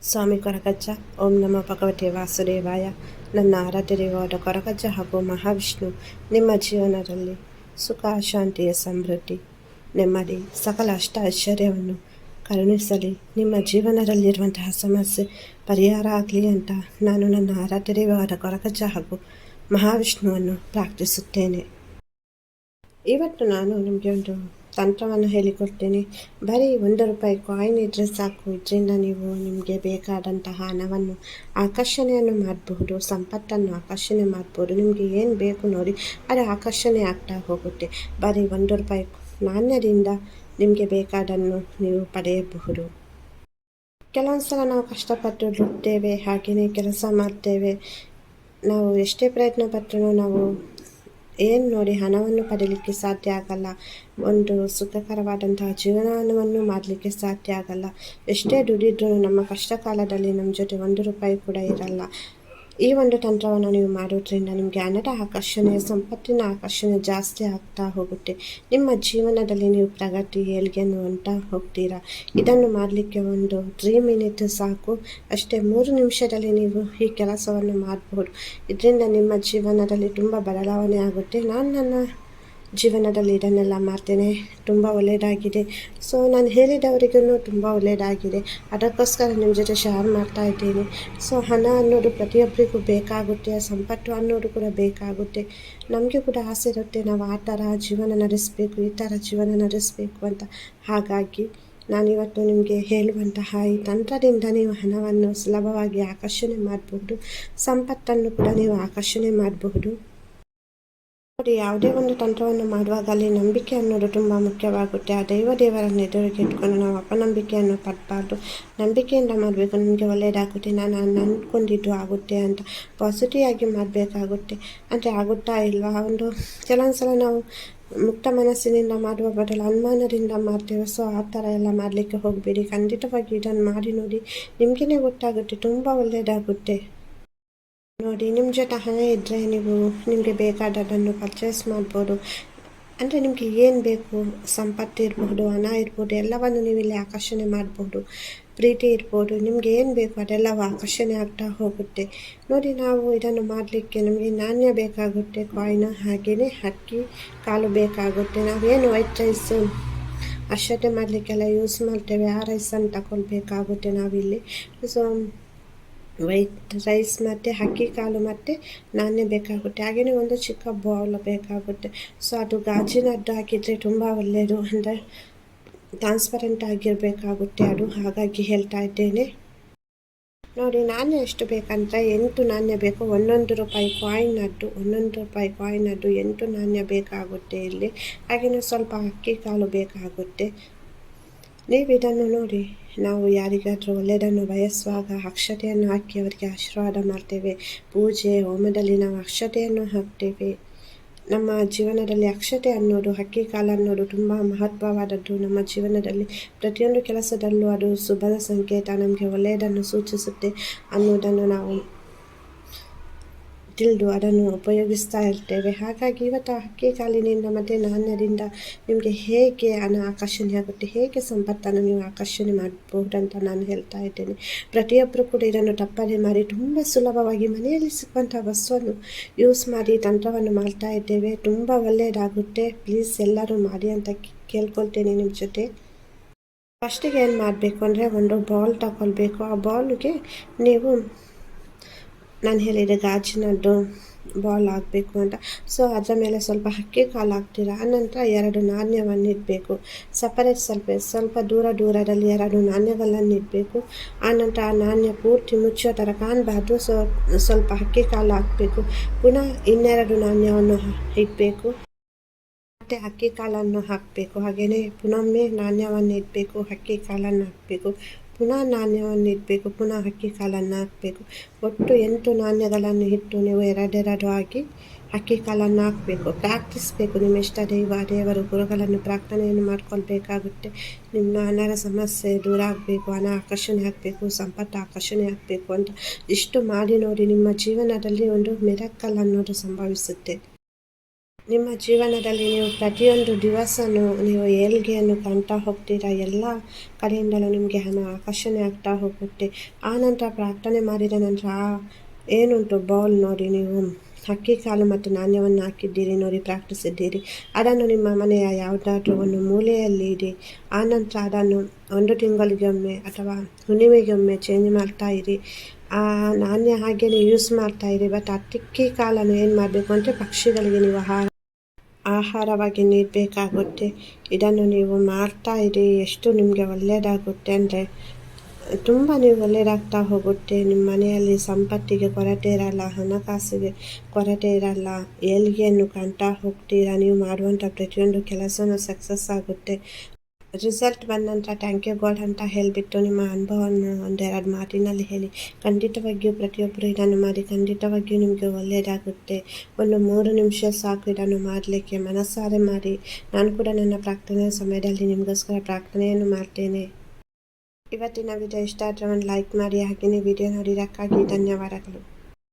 ಸ್ವಾಮಿ ಕೊರಗಜ್ಜ ಓಂ ನಮ ಭಗವತಿ ವಾಸುದೇವಾಯ ನನ್ನ ಆರಾಧ್ಯ ದೇವಾದ ಕೊರಗಜ್ಜ ಹಾಗೂ ಮಹಾವಿಷ್ಣು ನಿಮ್ಮ ಜೀವನದಲ್ಲಿ ಸುಖ ಶಾಂತಿಯ ಸಮೃದ್ಧಿ ನೆಮ್ಮದಿ ಸಕಲ ಅಷ್ಟ ಐಶ್ವರ್ಯವನ್ನು ಕರುಣಿಸಲಿ ನಿಮ್ಮ ಜೀವನದಲ್ಲಿರುವಂತಹ ಸಮಸ್ಯೆ ಪರಿಹಾರ ಆಗಲಿ ಅಂತ ನಾನು ನನ್ನ ಆರಾಧ್ಯ ದೇವಾದ ಕೊರಗಜ್ಜ ಹಾಗೂ ಮಹಾವಿಷ್ಣುವನ್ನು ಪ್ರಾರ್ಥಿಸುತ್ತೇನೆ ಇವತ್ತು ನಾನು ನಿಮಗೆ ಒಂದು ತಂತ್ರವನ್ನು ಹೇಳಿಕೊಡ್ತೇನೆ. ಬರೀ ಒಂದು ರೂಪಾಯಿ ಕಾಯಿನ್ ಇದ್ರೆ ಸಾಕು. ಇದರಿಂದ ನೀವು ನಿಮಗೆ ಬೇಕಾದಂತಹ ಹಣವನ್ನು ಆಕರ್ಷಣೆಯನ್ನು ಮಾಡಬಹುದು, ಸಂಪತ್ತನ್ನು ಆಕರ್ಷಣೆ ಮಾಡ್ಬೋದು ನಿಮಗೆ ಏನು ಬೇಕು ನೋಡಿ, ಅದು ಆಕರ್ಷಣೆ ಆಗ್ತಾ ಹೋಗುತ್ತೆ. ಬರೀ ಒಂದು ರೂಪಾಯಿ ನಾಣ್ಯದಿಂದ ನಿಮಗೆ ಬೇಕಾದನ್ನು ನೀವು ಪಡೆಯಬಹುದು. ಕೆಲವೊಂದು ಸಲ ನಾವು ಕಷ್ಟಪಟ್ಟು ದುಡ್ತೇವೆ, ಹಾಗೆಯೇ ಕೆಲಸ ಮಾಡ್ತೇವೆ. ನಾವು ಎಷ್ಟೇ ಪ್ರಯತ್ನ ಪಟ್ಟರೂ ನಾವು ಏನು ನೋಡಿ ಹಣವನ್ನು ಪಡೀಲಿಕ್ಕೆ ಸಾಧ್ಯ ಆಗಲ್ಲ. ಒಂದು ಸುಖಕರವಾದಂತಹ ಜೀವನವನ್ನು ಮಾಡಲಿಕ್ಕೆ ಸಾಧ್ಯ ಆಗಲ್ಲ. ಎಷ್ಟೇ ದುಡಿದ್ರೂ ನಮ್ಮ ಕಷ್ಟ ಕಾಲದಲ್ಲಿ ನಮ್ಮ ಜೊತೆ ಒಂದು ರೂಪಾಯಿ ಕೂಡ ಇರಲ್ಲ. ಈ ಒಂದು ತಂತ್ರವನ್ನು ನೀವು ಮಾಡೋದ್ರಿಂದ ನಿಮಗೆ ಹಣದ ಆಕರ್ಷಣೆ, ಸಂಪತ್ತಿನ ಆಕರ್ಷಣೆ ಜಾಸ್ತಿ ಆಗ್ತಾ ಹೋಗುತ್ತೆ. ನಿಮ್ಮ ಜೀವನದಲ್ಲಿ ನೀವು ಪ್ರಗತಿ ಏಳ್ಗೆಯನ್ನು ಅಂತ ಹೋಗ್ತೀರಾ? ಇದನ್ನು ಮಾಡಲಿಕ್ಕೆ ಒಂದು ತ್ರೀ ಮಿನಿಟ್ ಸಾಕು. ಅಷ್ಟೇ ಮೂರು ನಿಮಿಷದಲ್ಲಿ ನೀವು ಈ ಕೆಲಸವನ್ನು ಮಾಡಬಹುದು ಇದರಿಂದ ನಿಮ್ಮ ಜೀವನದಲ್ಲಿ ತುಂಬ ಬದಲಾವಣೆ ಆಗುತ್ತೆ. ನಾನು ನನ್ನ ಜೀವನದಲ್ಲಿ ಇದನ್ನೆಲ್ಲ ಮಾಡ್ತೇನೆ. ತುಂಬ ಒಳ್ಳೆಯದಾಗಿದೆ ಸೊ ನಾನು ಹೇಳಿದವರಿಗೂ ತುಂಬ ಒಳ್ಳೆಯದಾಗಿದೆ ಅದಕ್ಕೋಸ್ಕರ ನಿಮ್ಮ ಜೊತೆ ಶೇರ್ ಮಾಡ್ತಾ ಇದ್ದೀನಿ. ಸೊ ಹಣ ಅನ್ನೋದು ಪ್ರತಿಯೊಬ್ಬರಿಗೂ ಬೇಕಾಗುತ್ತೆ, ಸಂಪತ್ತು ಅನ್ನೋದು ಕೂಡ ಬೇಕಾಗುತ್ತೆ. ನಮಗೆ ಕೂಡ ಆಸೆ ಇರುತ್ತೆ ನಾವು ಆ ಥರ ಜೀವನ ನಡೆಸಬೇಕು, ಈ ಥರ ಜೀವನ ನಡೆಸಬೇಕು ಅಂತ. ಹಾಗಾಗಿ ನಾನಿವತ್ತು ನಿಮಗೆ ಹೇಳುವಂತಹ ಈ ತಂತ್ರದಿಂದ ನೀವು ಹಣವನ್ನು ಸುಲಭವಾಗಿ ಆಕರ್ಷಣೆ ಮಾಡಬಹುದು ಸಂಪತ್ತನ್ನು ಕೂಡ ನೀವು ಆಕರ್ಷಣೆ ಮಾಡಬಹುದು ಯಾವುದೇ ಒಂದು ತಂತ್ರವನ್ನು ಮಾಡುವಾಗ ಅಲ್ಲಿ ನಂಬಿಕೆ ಅನ್ನೋದು ತುಂಬ ಮುಖ್ಯವಾಗುತ್ತೆ. ಆ ದೈವ ದೇವರನ್ನು ಎದುರಿಗೆ ಇಟ್ಕೊಂಡು ನಾವು ಅಪನಂಬಿಕೆಯನ್ನು ಪಡಬಾರ್ದು. ನಂಬಿಕೆಯಿಂದ ಮಾಡಬೇಕು, ನಮಗೆ ಒಳ್ಳೆಯದಾಗುತ್ತೆ ನಾನು ಅಂದ್ಕೊಂಡಿದ್ದು ಆಗುತ್ತೆ ಅಂತ ಪಾಸಿಟಿವ್ ಆಗಿ ಮಾಡಬೇಕಾಗುತ್ತೆ. ಅಂದರೆ ಆಗುತ್ತಾ ಇಲ್ವಾ? ಒಂದು ಕೆಲವೊಂದು ಸಲ ನಾವು ಮುಕ್ತ ಮನಸ್ಸಿನಿಂದ ಮಾಡುವ ಬದಲು ಅನುಮಾನದಿಂದ ಮಾಡ್ತೇವೆ. ಸೊ ಆ ಥರ ಎಲ್ಲ ಮಾಡಲಿಕ್ಕೆ ಹೋಗಬೇಡಿ. ಖಂಡಿತವಾಗಿ ಇದನ್ನು ಮಾಡಿ ನೋಡಿ ನಿಮಗೇ ಗೊತ್ತಾಗುತ್ತೆ, ತುಂಬ ಒಳ್ಳೆಯದಾಗುತ್ತೆ ನೋಡಿ ನಿಮ್ಮ ಜೊತೆ ಹಣ ಇದ್ದರೆ ನೀವು ನಿಮಗೆ ಬೇಕಾದದನ್ನು ಪರ್ಚೇಸ್ ಮಾಡ್ಬೋದು. ಅಂದರೆ ನಿಮಗೆ ಏನು ಬೇಕು? ಸಂಪತ್ತು ಇರ್ಬೋದು, ಹಣ ಇರ್ಬೋದು, ಎಲ್ಲವನ್ನು ನೀವು ಇಲ್ಲಿ ಆಕರ್ಷಣೆ ಮಾಡ್ಬೋದು. ಪ್ರೀತಿ ಇರ್ಬೋದು, ನಿಮಗೆ ಏನು ಬೇಕು ಅದೆಲ್ಲವೂ ಆಕರ್ಷಣೆ ಆಗ್ತಾ ಹೋಗುತ್ತೆ. ನೋಡಿ, ನಾವು ಇದನ್ನು ಮಾಡಲಿಕ್ಕೆ ನಮಗೆ ನಾಣ್ಯ ಬೇಕಾಗುತ್ತೆ ಕಾಯಿನ ಹಾಗೆಯೇ ಅಕ್ಕಿ, ಕಾಲು ಬೇಕಾಗುತ್ತೆ. ನಾವೇನು ವೈಟ್ ರೈಸ್ ಅಷ್ಟೇ ಮಾಡಲಿಕ್ಕೆಲ್ಲ ಯೂಸ್ ಮಾಡ್ತೇವೆ, ಆ ರೈಸನ್ನು ತಗೊಳ್ಬೇಕಾಗುತ್ತೆ ನಾವಿಲ್ಲಿ. ಸೊ ವೈಟ್ ರೈಸ್ ಮತ್ತು ಅಕ್ಕಿ ಕಾಳು ಮತ್ತು ನಾನೇ ಬೇಕಾಗುತ್ತೆ. ಹಾಗೆಯೇ ಒಂದು ಚಿಕ್ಕ ಬೌಲ್ ಬೇಕಾಗುತ್ತೆ. ಸೊ ಅದು ಗಾಜಿನದ್ದು ಹಾಕಿದರೆ ತುಂಬ ಒಳ್ಳೆಯದು. ಅಂದರೆ ಟ್ರಾನ್ಸ್ಪರೆಂಟ್ ಆಗಿರಬೇಕಾಗುತ್ತೆ ಅದು. ಹಾಗಾಗಿ ಹೇಳ್ತಾ ಇದ್ದೇನೆ. ನೋಡಿ, ನಾಣ್ಯ ಎಷ್ಟು ಬೇಕಂತ? ಎಂಟು ನಾಣ್ಯ ಬೇಕು. ಒಂದೊಂದು ರೂಪಾಯಿ ಕಾಯಿನ್ ಅದ್ದು ಒಂದೊಂದು ರೂಪಾಯಿ ಕಾಯಿನ್ ಅದ್ದು ಎಂಟು ನಾಣ್ಯ ಬೇಕಾಗುತ್ತೆ ಇಲ್ಲಿ. ಹಾಗೆಯೇ ಸ್ವಲ್ಪ ಅಕ್ಕಿ ಕಾಳು ಬೇಕಾಗುತ್ತೆ. ನೀವು ಇದನ್ನು ನೋಡಿ ನಾವು ಯಾರಿಗಾದರೂ ಒಳ್ಳೆಯದನ್ನು ಬಯಸುವಾಗ ಅಕ್ಷತೆಯನ್ನು ಹಾಕಿ ಅವರಿಗೆ ಆಶೀರ್ವಾದ ಮಾಡ್ತೇವೆ. ಪೂಜೆ, ಹೋಮದಲ್ಲಿ ನಾವು ಅಕ್ಷತೆಯನ್ನು ಹಾಕ್ತೇವೆ. ನಮ್ಮ ಜೀವನದಲ್ಲಿ ಅಕ್ಷತೆ ಅನ್ನೋದು, ಹಕ್ಕಿ ಕಾಲ ಅನ್ನೋದು ತುಂಬ ಮಹತ್ವವಾದದ್ದು. ನಮ್ಮ ಜೀವನದಲ್ಲಿ ಪ್ರತಿಯೊಂದು ಕೆಲಸದಲ್ಲೂ ಅದು ಶುಭದ ಸಂಕೇತ, ನಮಗೆ ಒಳ್ಳೆಯದನ್ನು ಸೂಚಿಸುತ್ತೆ ಅನ್ನೋದನ್ನು ನಾವು ತಿಳಿದು ಅದನ್ನು ಉಪಯೋಗಿಸ್ತಾ ಇರ್ತೇವೆ. ಹಾಗಾಗಿ ಇವತ್ತು ಹಕ್ಕಿ ಕಾಲಿನಿಂದ ಮತ್ತು ನಾಣ್ಯದಿಂದ ನಿಮಗೆ ಹೇಗೆ ಹಣ ಆಕರ್ಷಣೆ ಆಗುತ್ತೆ, ಹೇಗೆ ಸಂಪತ್ತನ್ನು ನೀವು ಆಕರ್ಷಣೆ ಮಾಡಬಹುದಂತ ನಾನು ಹೇಳ್ತಾ ಇದ್ದೇನೆ. ಪ್ರತಿಯೊಬ್ಬರು ಕೂಡ ಇದನ್ನು ತಪ್ಪದೆ ಮಾಡಿ, ತುಂಬ ಸುಲಭವಾಗಿ ಮನೆಯಲ್ಲಿ ಸಿಕ್ಕುವಂಥ ವಸ್ತುವನ್ನು ಯೂಸ್ ಮಾಡಿ, ತಂತ್ರವನ್ನು ಮಾಡ್ತಾ ಇದ್ದೇವೆ. ತುಂಬ ಒಳ್ಳೆಯದಾಗುತ್ತೆ. ಪ್ಲೀಸ್ ಎಲ್ಲರೂ ಮಾಡಿ ಅಂತ ಕೇಳ್ಕೊಳ್ತೇನೆ ನಿಮ್ಮ ಜೊತೆ. ಫಸ್ಟಿಗೆ ಏನು ಮಾಡಬೇಕು ಅಂದರೆ, ಒಂದು ಬಾಲ್ ತಗೊಳ್ಬೇಕು. ಆ ಬಾಲ್ಗೆ ನೀವು ನಾನು ಹೇಳಿದೆ ಗಾಜಿನದ್ದು ಬಾಲ್ ಹಾಕಬೇಕು ಅಂತ. ಸೊ ಅದರ ಮೇಲೆ ಸ್ವಲ್ಪ ಅಕ್ಕಿ ಕಾಲು ಹಾಕ್ತೀರಾ? ಆನಂತರ ಎರಡು ನಾಣ್ಯವನ್ನು ಇಡಬೇಕು. ಸಪರೇಟ್ ಸ್ವಲ್ಪ ಸ್ವಲ್ಪ ದೂರ ದೂರದಲ್ಲಿ ಎರಡು ನಾಣ್ಯಗಳನ್ನು ಇಡಬೇಕು. ಆನಂತರ ಆ ನಾಣ್ಯ ಪೂರ್ತಿ ಮುಚ್ಚೋ ಥರ ಕಾಣಬಾರ್ದು. ಸೊ ಸ್ವಲ್ಪ ಹಕ್ಕಿ ಕಾಲು ಹಾಕಬೇಕು. ಪುನಃ ಇನ್ನೆರಡು ನಾಣ್ಯವನ್ನು ಇಡಬೇಕು. ಮತ್ತು ಅಕ್ಕಿ ಕಾಲನ್ನು ಹಾಕಬೇಕು. ಹಾಗೆಯೇ ಪುನೊಮ್ಮೆ ನಾಣ್ಯವನ್ನು ಇಡಬೇಕು, ಅಕ್ಕಿ ಕಾಲನ್ನು ಹಾಕಬೇಕು. ಪುನಃ ನಾಣ್ಯವನ್ನು ಇಡಬೇಕು ಪುನಃ ಅಕ್ಕಿ ಕಾಲನ್ನು ಹಾಕಬೇಕು. ಒಟ್ಟು ಎಂಟು ನಾಣ್ಯಗಳನ್ನು ಇಟ್ಟು ನೀವು ಎರಡೆರಡು ಹಾಕಿ ಅಕ್ಕಿ ಕಾಲನ್ನು ಹಾಕಬೇಕು. ಪ್ರಾರ್ಥಿಸಬೇಕು, ನಿಮ್ಮ ಇಷ್ಟ ದೈವ, ದೇವರು ಗುರುಗಳನ್ನು ಪ್ರಾರ್ಥನೆಯನ್ನು ಮಾಡ್ಕೊಳ್ಬೇಕಾಗುತ್ತೆ. ನಿಮ್ಮ ಹಣದ ಸಮಸ್ಯೆ ದೂರ ಆಗಬೇಕು, ಹಣ ಆಕರ್ಷಣೆ ಆಗಬೇಕು, ಸಂಪತ್ತು ಆಕರ್ಷಣೆ ಆಗಬೇಕು ಅಂತ ಇಷ್ಟು ಮಾಡಿ ನೋಡಿ ನಿಮ್ಮ ಜೀವನದಲ್ಲಿ ಒಂದು ಮಿರಕ್ಕಲ್ ಅನ್ನೋದು ಸಂಭವಿಸುತ್ತೆ. ನಿಮ್ಮ ಜೀವನದಲ್ಲಿ ನೀವು ಪ್ರತಿಯೊಂದು ದಿವಸನೂ ನೀವು ಏಳ್ಗೆಯನ್ನು ಕಾಣ್ತಾ ಹೋಗ್ತೀರಾ? ಎಲ್ಲ ಕಡೆಯಿಂದಲೂ ನಿಮಗೆ ಹಣ ಆಕರ್ಷಣೆ ಆಗ್ತಾ ಹೋಗುತ್ತೆ. ಆ ನಂತರ ಪ್ರಾರ್ಥನೆ ಮಾಡಿದ ನಂತರ, ಆ, ಏನುಂಟು ಬೌಲ್ ನೋಡಿ ನೀವು. ಅಕ್ಕಿ ಕಾಲು ಮತ್ತು ನಾಣ್ಯವನ್ನು ಹಾಕಿದ್ದೀರಿ, ನೋಡಿ ಪ್ರಾರ್ಥಿಸಿದ್ದೀರಿ. ಅದನ್ನು ನಿಮ್ಮ ಮನೆಯ ಯಾವುದಾದ್ರೂ ಒಂದು ಮೂಲೆಯಲ್ಲಿ ಇಡಿ. ಆನಂತರ ಅದನ್ನು ಒಂದು ತಿಂಗಳಿಗೊಮ್ಮೆ ಅಥವಾ ಹುಣ್ಣಿಮೆಗೊಮ್ಮೆ ಚೇಂಜ್ ಮಾಡ್ತಾ ಇರಿ. ಆ ನಾಣ್ಯ ನೀವು ಯೂಸ್ ಮಾಡ್ತಾ ಇರಿ. ಬಟ್ ಅಕ್ಕಿ ಕಾಲನ್ನು ಏನು ಮಾಡಬೇಕು? ಅಂದರೆ ಪಕ್ಷಿಗಳಿಗೆ ನೀವು ಆಹಾರ ಆಹಾರವಾಗಿ ನೀಡಬೇಕಾಗುತ್ತೆ. ಇದನ್ನು ನೀವು ಮಾಡ್ತಾ ಇರಿ. ಎಷ್ಟು ನಿಮಗೆ ಒಳ್ಳೆಯದಾಗುತ್ತೆ ಅಂದರೆ ತುಂಬ ನೀವು ಒಳ್ಳೆಯದಾಗ್ತಾ ಹೋಗುತ್ತೆ. ನಿಮ್ಮ ಮನೆಯಲ್ಲಿ ಸಂಪತ್ತಿಗೆ ಕೊರತೆ ಇರಲ್ಲ, ಹಣಕಾಸಿಗೆ ಕೊರತೆ ಇರಲ್ಲ, ಏಳಿಗೆಯನ್ನು ಕಾಣ್ತಾ ಹೋಗ್ತೀರಾ? ನೀವು ಮಾಡುವಂಥ ಪ್ರತಿಯೊಂದು ಕೆಲಸವೂ ಸಕ್ಸಸ್ ಆಗುತ್ತೆ. ರಿಸಲ್ಟ್ ಬಂದ ನಂತರ ಥ್ಯಾಂಕ್ ಯು ಗಾಡ್ ಅಂತ ಹೇಳಿಬಿಟ್ಟು ನಿಮ್ಮ ಅನುಭವವನ್ನು ಒಂದೆರಡು ಮಾತಿನಲ್ಲಿ ಹೇಳಿ. ಖಂಡಿತವಾಗಿಯೂ ಪ್ರತಿಯೊಬ್ಬರು ಇದನ್ನು ಮಾಡಿ, ಖಂಡಿತವಾಗಿಯೂ ನಿಮಗೆ ಒಳ್ಳೆಯದಾಗುತ್ತೆ. ಒಂದು ಮೂರು ನಿಮಿಷ ಸಾಕು ಇದನ್ನು ಮಾಡಲಿಕ್ಕೆ ಮನಸ್ಸಾರೆ ಮಾಡಿ. ನಾನು ಕೂಡ ನನ್ನ ಪ್ರಾರ್ಥನೆಯ ಸಮಯದಲ್ಲಿ ನಿಮಗೋಸ್ಕರ ಪ್ರಾರ್ಥನೆಯನ್ನು ಮಾಡ್ತೇನೆ. ಇವತ್ತಿನ ವಿಡಿಯೋ ಇಷ್ಟ ಆದರೆ ಒಂದು ಲೈಕ್ ಮಾಡಿ, ಹಾಗೆಯೇ ವಿಡಿಯೋ ನೋಡಿದ್ದಕ್ಕಾಗಿ ಧನ್ಯವಾದಗಳು.